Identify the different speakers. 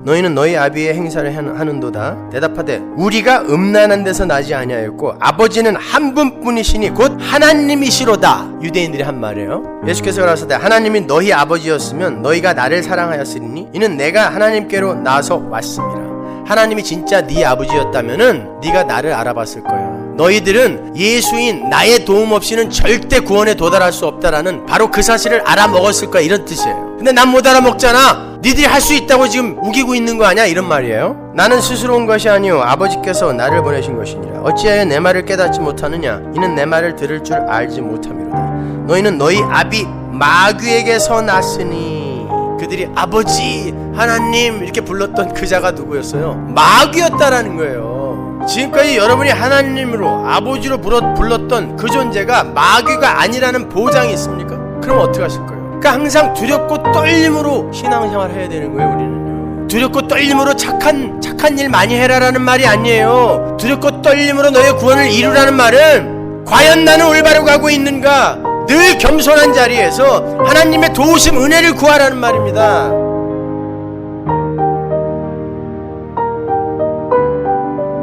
Speaker 1: 너희는 너희 아비의 행사를 하는- 하는도다 대답하되 우리가 음란한 데서 나지 아니하였고 아버지는 한 분뿐이시니 곧 하나님이시로다 유대인들이 한 말이에요 예수께서 가라사대 하나님이 너희 아버지였으면 너희가 나를 사랑하였으니 이는 내가 하나님께로 나서 왔습니다 하나님이 진짜 네 아버지였다면은 네가 나를 알아봤을 거야. 너희들은 예수인 나의 도움 없이는 절대 구원에 도달할 수 없다라는 바로 그 사실을 알아먹었을 거야 이런 뜻이에요. 근데 난 못 알아먹잖아. 니들이 할 수 있다고 지금 우기고 있는 거 아니야? 이런 말이에요. 나는 스스로 온 것이 아니요 아버지께서 나를 보내신 것이니라. 어찌하여 내 말을 깨닫지 못하느냐? 이는 내 말을 들을 줄 알지 못함이로다. 너희는 너희 아비 마귀에게서 났으니 그들이 아버지 하나님 이렇게 불렀던 그 자가 누구였어요? 마귀였다라는 거예요. 지금까지 여러분이 하나님으로 아버지로 불렀, 불렀던 그 존재가 마귀가 아니라는 보장이 있습니까? 그럼 어떻게 하실 거예요? 그러니까 항상 두렵고 떨림으로 신앙생활 해야 되는 거예요, 우리는요. 두렵고 떨림으로 착한 착한 일 많이 해라라는 말이 아니에요. 두렵고 떨림으로 너의 구원을 이루라는 말은 과연 나는 올바로 가고 있는가? 늘 겸손한 자리에서 하나님의 도우심 은혜를 구하라는 말입니다.